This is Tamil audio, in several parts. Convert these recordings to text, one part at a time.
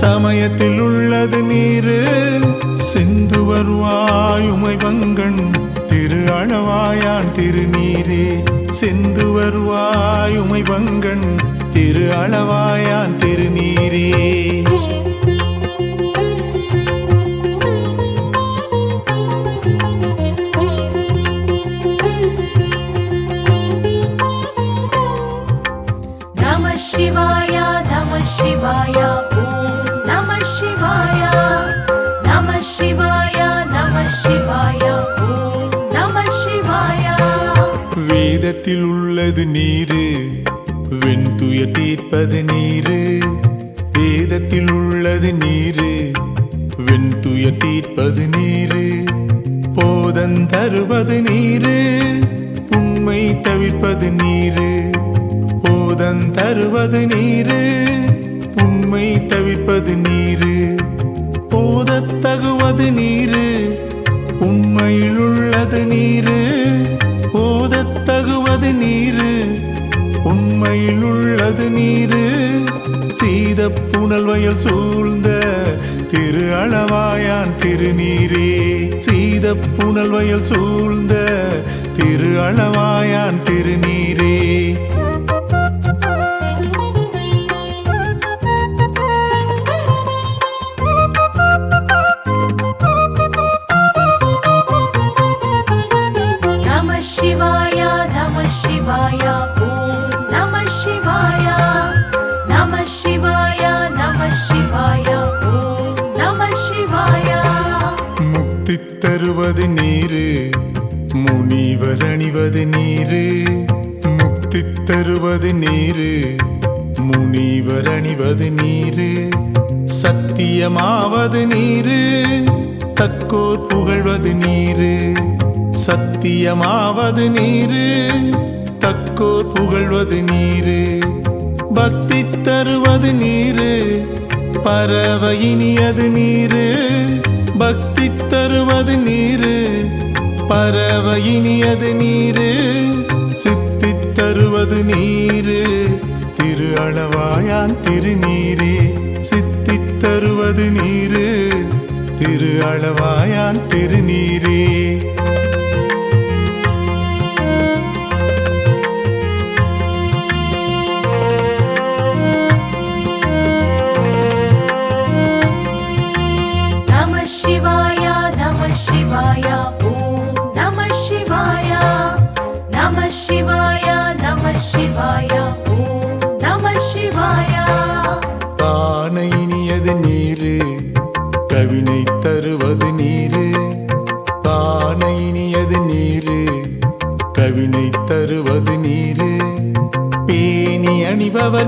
சமயத்தில் உள்ளது நீரு. சிந்து வருவாயுமை வங்கண் திரு அளவாயான் திருநீரே. சிந்து வருவாயுமை வங்கண் திரு அளவாயான் திருநீரே உள்ளது நீரு. வெண்துய தீர்ப்பது நீரு. வேதத்தில் உள்ளது நீரு. வெண்துய தீர்ப்பது நீரு. போதன் தருவது நீரு. உண்மை தவிர்ப்பது நீரு. போதன் தருவது நீரு. உண்மை தவிர்ப்பது நீரு. போதத்தகுவது நீரு. உண்மையில் உள்ளது நீரு. தகுவது நீரு. உண்மையில் உள்ளது நீரு. சீத புனல் வயல் சூழ்ந்த திரு அளவாயான் திருநீரே. சீத புனல் வயல் சூழ்ந்த திரு அளவாயான் திருநீரே. முனிவர் அணிவது நீரு சத்தியமாவது நீரு தக்கோர் புகழ்வது நீரு சத்தியமாவது நீரு தக்கோர் புகழ்வது நீரு பக்தி தருவது நீரு பரவ இனியது நீரு பக்தி தருவது நீரு பரவ இனியது நீரு சித்தி தருவது நீரு. திரு அளவாயான் திருநீரே சித்தி தருவது நீரு. திரு அளவாயான் திருநீரே.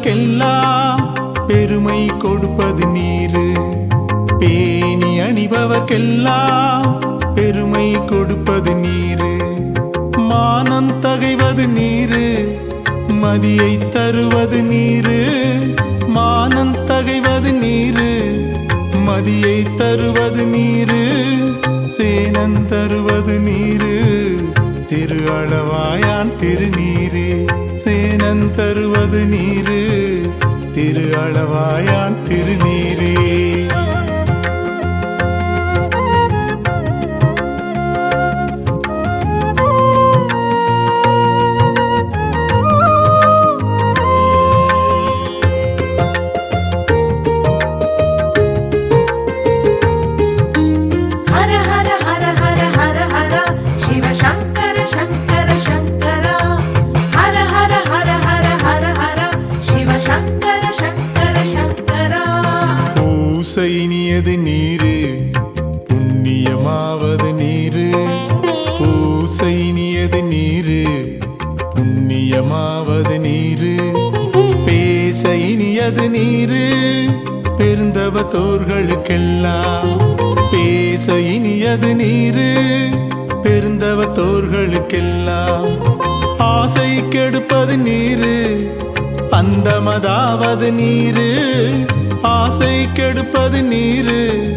அணிபவர்க்கெல்லாம் பெருமை கொடுப்பது நீரு. பேணி அணிபவர்க்கெல்லாம் பெருமை கொடுப்பது நீரு. மானம் தகைவது நீரு மதியை தருவது நீரு. மானம் தகைவது நீரு மதியை தருவது நீரு. சேனன் தருவது நீரு திரு அளவாயான் திருநீரே. சேனன் தருவது நீரு. திரு அளவாயான் திருநீரே. தோர்களுக்கெல்லாம் பேச இனியது நீரு. பெருந்தவ தோர்களுக்கெல்லாம் ஆசை கெடுப்பது நீரு. அந்தமதாவது நீரு. ஆசை கெடுப்பது நீரு.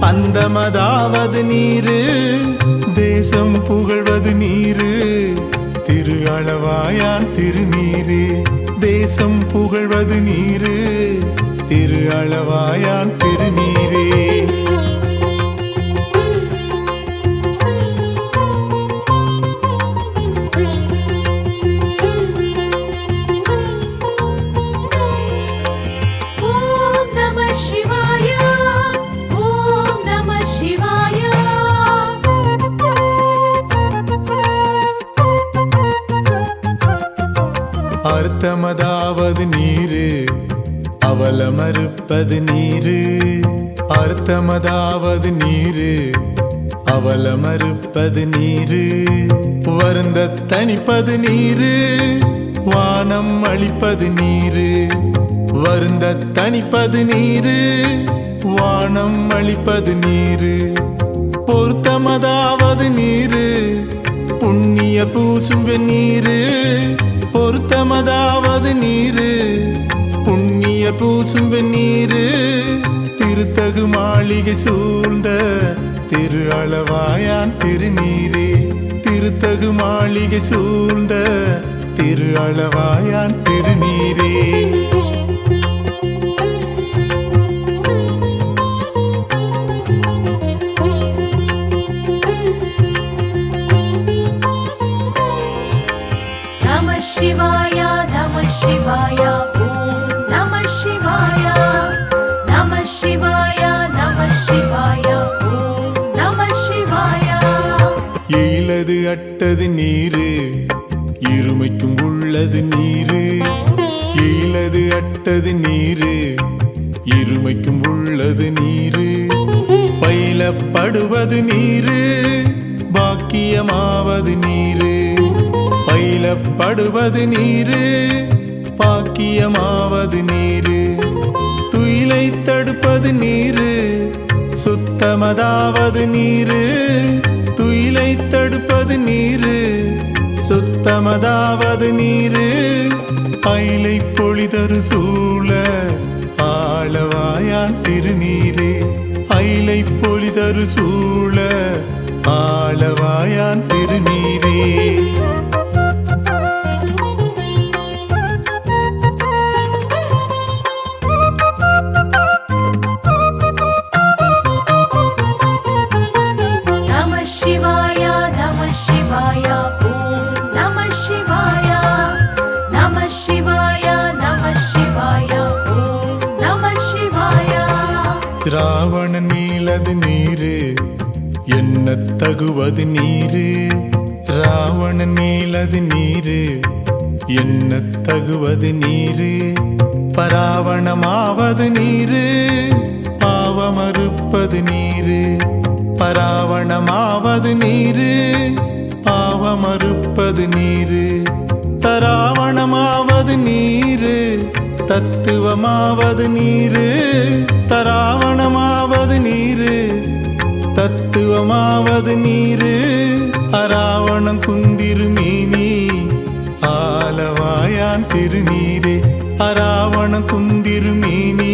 அந்தமதாவது நீரு. தேசம் புகழ்வது நீரு. திரு அளவாயான் திருநீரு. தேசம் புகழ்வது நீரு. திரு அளவாயான் திருநீரே. அர்த்தமதாவது நீரு. அவலமறுப்பது நீரு அர்த்தமதாவது நீரு. அவலமறுப்பது நீரு வருந்த தணிப்பது நீரு. வானம் அழிப்பது நீரு வருந்த தணிப்பது நீரு. வானம் அழிப்பது நீரு பொருத்தமதாவது நீரு. புண்ணிய பூசும் நீரு பொருத்தமதாவது நீரு. நீயர் பூசும் வெந்நீரு. திருத்தகு மாளிகை சூழ்ந்த திரு அளவாயான் திருநீரே. திருத்தகு மாளிகை சூழ்ந்த திரு அளவாயான் திருநீர். நீரு. ஈழது அட்டது நீரு. இருமைக்கும் உள்ளது நீரு. பயிலப்படுவது நீரு. பாக்கியமாவது நீரு. பயிலப்படுவது நீரு. பாக்கியமாவது நீரு. துயிலை தடுப்பது நீரு. சுத்தமதாவது நீரு. துயிலை தடுப்பது நீரு. சுத்தமதாவது நீரு. அயிலை சூழ ஆளவாயான் திருநீரே. ஐலை பொழிதரு சூழ ஆளவாயான் திருநீரே. நீலது நீரு என்ன தகுவது நீரு? ராவண நீளது நீரு என்ன தகுவது நீரு? பராவணமாவது நீரு பாவமறுப்பது நீரு. பராவணமாவது நீரு பாவமறுப்பது நீரு. தராவணமாவது நீரு. தத்துவமாவது நீரு தராவணமாவது நீரு. தத்துவமாவது நீரு அராவணம் குந்திரு மீனி. ஆலவாயான் திருநீரே அராவணம் குந்திரு மீனி.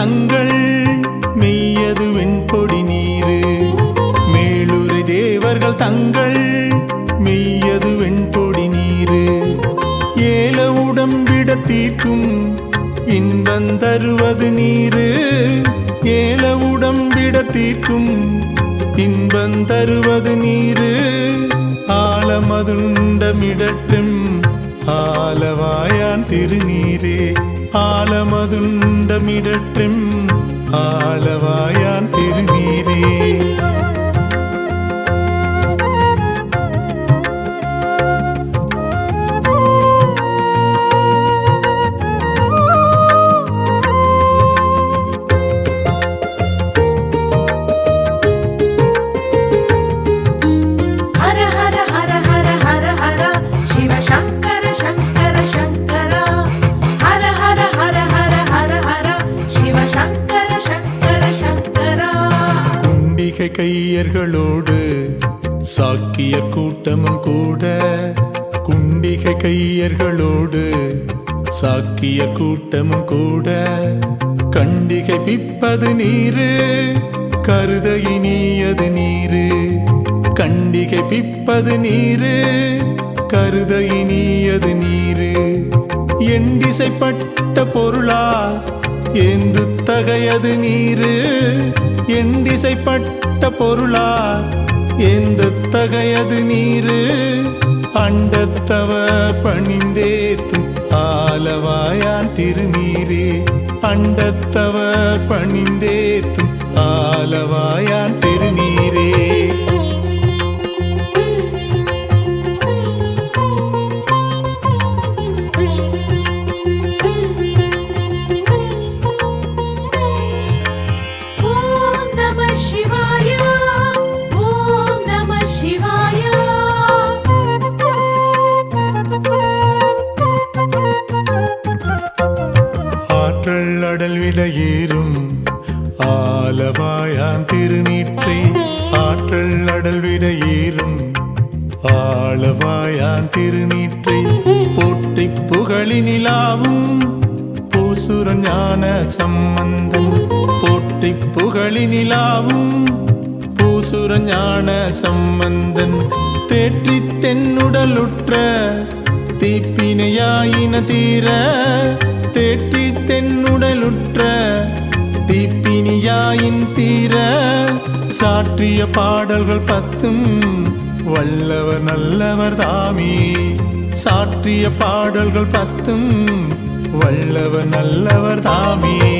தங்கள் மெய்யது வெண்பொடி நீரு. மேலுரை தேவர்கள் தங்கள் மெய்யது வெண்பொடி நீரு. ஏல உடம்பிட தீர்க்கும் இன்பம் தருவது நீரு. ஏல உடம்பிட தீர்க்கும் இன்பம் தருவது நீரு. ஆழமதுண்டமிடட்டும் ஆலவாயான் திருநீரே. ஆலமதுண்டமிடற்றும் ஆலவாயான் கையர் கூட்டமும் கூட குண்டிகை கையர்களோடு சாக்கிய கூட்டமும் கூட கண்டிகை பிப்பது நீரு கருத இனியது நீரு கண்டிகை பிப்பது நீரு கருத இனியது நீரு. எண்டிசைப்பட்ட பொருளா ஏந்து தகையது நீரு எண்டிசைப்பட்ட பொருளா ஏந்து தகையது நீரு அண்டத்தவ பணிந்தேத்தும் ஆலவாயான் திருநீரே. அண்டத்தவ பணிந்தேத்தும் ஆலவாயான் திரு ஆற்றல் அடல் ஆலவாயான் திருநீற்றை ஆற்றல் அடல் விடையேறும். ஆளவாயான் திருநீற்றை போற்றி புகழினிலாவும். பூசுர ஞான சம்பந்தன் போற்றி புகழினிலாவும். பூசுர ஞான சம்பந்தன் தேற்றி தென்னுடலுற்ற தீப்பினையாயின தீர தேற்றி தென்னுடலுற்ற தீப்பினியாயின் தீர சாற்றிய பாடல்கள் பத்தும் வல்லவர் நல்லவர் தாமே. சாற்றிய பாடல்கள் பத்தும் வல்லவர் நல்லவர் தாமே.